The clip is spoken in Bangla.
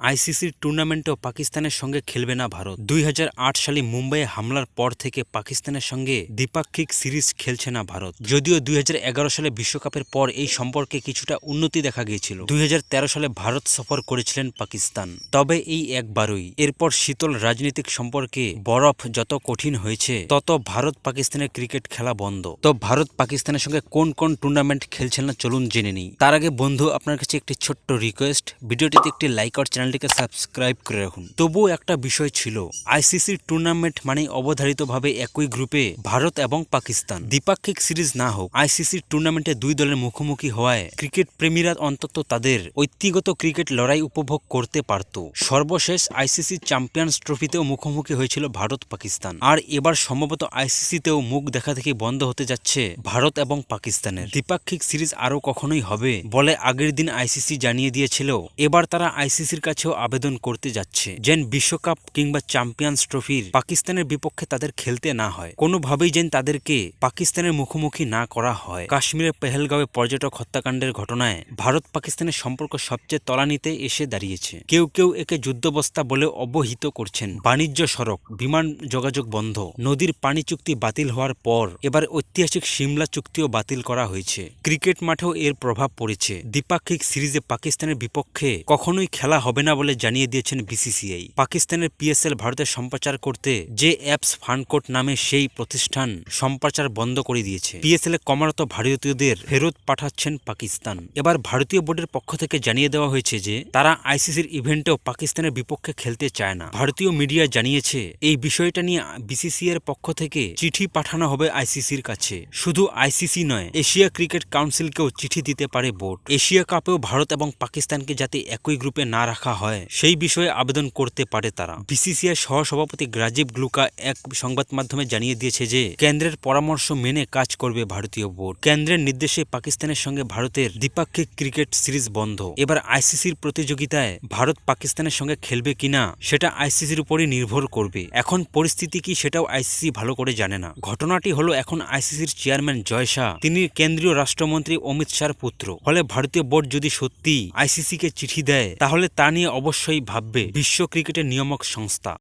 আইসিসির টুর্নামেন্টেও পাকিস্তানের সঙ্গে খেলবে না ভারত। দুই হাজার আট সালে মুম্বাইয়ে হামলার পর থেকে পাকিস্তানের সঙ্গে দ্বিপাক্ষিক সিরিজ খেলছে না ভারত। যদিও দুই হাজার এগারো সালে বিশ্বকাপের পর এই সম্পর্কে কিছুটা উন্নতি দেখা গিয়েছিল। দুই হাজার তেরো সালে ভারত সফর করেছিলেন পাকিস্তান। তবে এই একবারই। এরপর শীতল রাজনৈতিক সম্পর্কে বরফ যত কঠিন হয়েছে, তত ভারত পাকিস্তানের ক্রিকেট খেলা বন্ধ। তো ভারত পাকিস্তানের সঙ্গে কোন কোন টুর্নামেন্ট খেলছেন না চলুন জেনে নিই। তার আগে বন্ধু, আপনার কাছে একটি ছোট্ট রিকোয়েস্ট ভিডিওটিতে একটি লাইক আর চ্যানেলটিকে সাবস্ক্রাইব করে রাখুন। তবুও একটা বিষয় ছিল আইসিসির টুর্নামেন্ট মানে অবধারিতভাবে একই গ্রুপে ভারত এবং পাকিস্তান। দ্বিপাক্ষিক সিরিজ না হোক আইসিসির টুর্নামেন্টে দুই দলের মুখোমুখি হওয়ায় ক্রিকেট প্রেমীরা অন্তত তাদের ঐতিগত ক্রিকেট লড়াই উপভোগ করতে পারত। সর্বশেষ আইসিসি চ্যাম্পিয়ন্স ট্রফিতেও মুখোমুখি হয়েছিল ভারত পাকিস্তান আর এবার সম্ভবত আইসিসিতেও মুখ দেখা থেকে বন্ধ হতে যাচ্ছে ভারত এবং পাকিস্তানের। দ্বিপাক্ষিক সিরিজ আরও কখনোই হবে বলে আগের দিন আইসিসি জানিয়ে দিয়েছিল। এবার তারা আইসিসির কাছেও আবেদন করতে যাচ্ছে। যেন বিশ্বকাপ কিংবা চ্যাম্পিয়ন্স ট্রফির পাকিস্তানের বিপক্ষে তাদের খেলতে না হয়। কোনোভাবেই যেন তাদেরকে পাকিস্তানের মুখোমুখি না করা হয়। কাশ্মীরের পেহেলগাঁওয়ে পর্যটক হত্যাকাণ্ডের ঘটনায় ভারত পাকিস্তানের সম্পর্ক সবচেয়ে তলানিতে এসে দাঁড়িয়েছে। কেউ কেউ একে যুদ্ধবস্থা বলে অবহিত করছেন। বাণিজ্য সড়ক, বিমান যোগাযোগ বন্ধ, নদীর পানি চুক্তি বাতিল হওয়ার পর এবার ঐতিহাসিক সিমলা চুক্তিও বাতিল করা হয়েছে। ক্রিকেট মাঠেও এর প্রভাব পড়েছে। দ্বিপাক্ষিক সিরিজে পাকিস্তানের বিপক্ষে কখনোই খেলা হবে না বলে জানিয়ে দিয়েছেন বিসিসিআই। পাকিস্তানের পিএসএল ভারতে সম্প্রচার করতে যে অ্যাপস ফানকোট নামে সেই প্রতিষ্ঠান সম্প্রচার বন্ধ করে দিয়েছে। পিএসএল এ কর্মরত ভারতীয়দের ফেরত পাঠাচ্ছেন পাকিস্তান। এবার ভারতীয় বোর্ডের পক্ষ থেকে জানিয়ে দেওয়া হয়েছে যে, তারা আইসিসির ইভেন্টেও পাকিস্তানের বিপক্ষে খেলতে চায় না। ভারতীয় মিডিয়া জানিয়েছে, এই বিষয়টা নিয়ে বিসিসি এর পক্ষ থেকে চিঠি পাঠানো হবে আইসিসির কাছে। শুধু আইসিসি নয়, এশিয়া ক্রিকেট কাউন্সিলকেও চিঠি দিতে পারে বোর্ড। এশিয়া কাপেও ভারত এবং পাকিস্তানকে যাতে একই গ্রুপে না রাখা হয়, সেই বিষয়ে আবেদন করতে পারে তারা। বিসিসিআই সহসভাপতি রাজীব গ্লুকা এক সংবাদ মাধ্যমে জানিয়ে দিয়েছে যে, কেন্দ্রের পরামর্শ মেনে কাজ করবে ভারতীয় বোর্ড। কেন্দ্রের নির্দেশে পাকিস্তানের সঙ্গে ভারতের দ্বিপাক্ষিক ক্রিকেট সিরিজ বন্ধ। এবার আইসিসির প্রতিযোগিতায় ভারত পাকিস্তানের সঙ্গে খেলবে কিনা, সেটা আইসিসির উপরই নির্ভর করবে। এখন পরিস্থিতি কি সেটাও আইসিসি ভালো করে জানে না। ঘটনাটি হলো এখন আইসিসির চেয়ারম্যান জয় শাহ। তিনি কেন্দ্রীয় রাষ্ট্রমন্ত্রী অমিত শাহর পুত্র। ফলে ভারতীয় বোর্ড যদি সত্যি আইসিসিকে চিঠি দেয়, তাহলে তা নিয়ে অবশ্যই ভাববে বিশ্ব ক্রিকেটের নিয়ামক সংস্থা।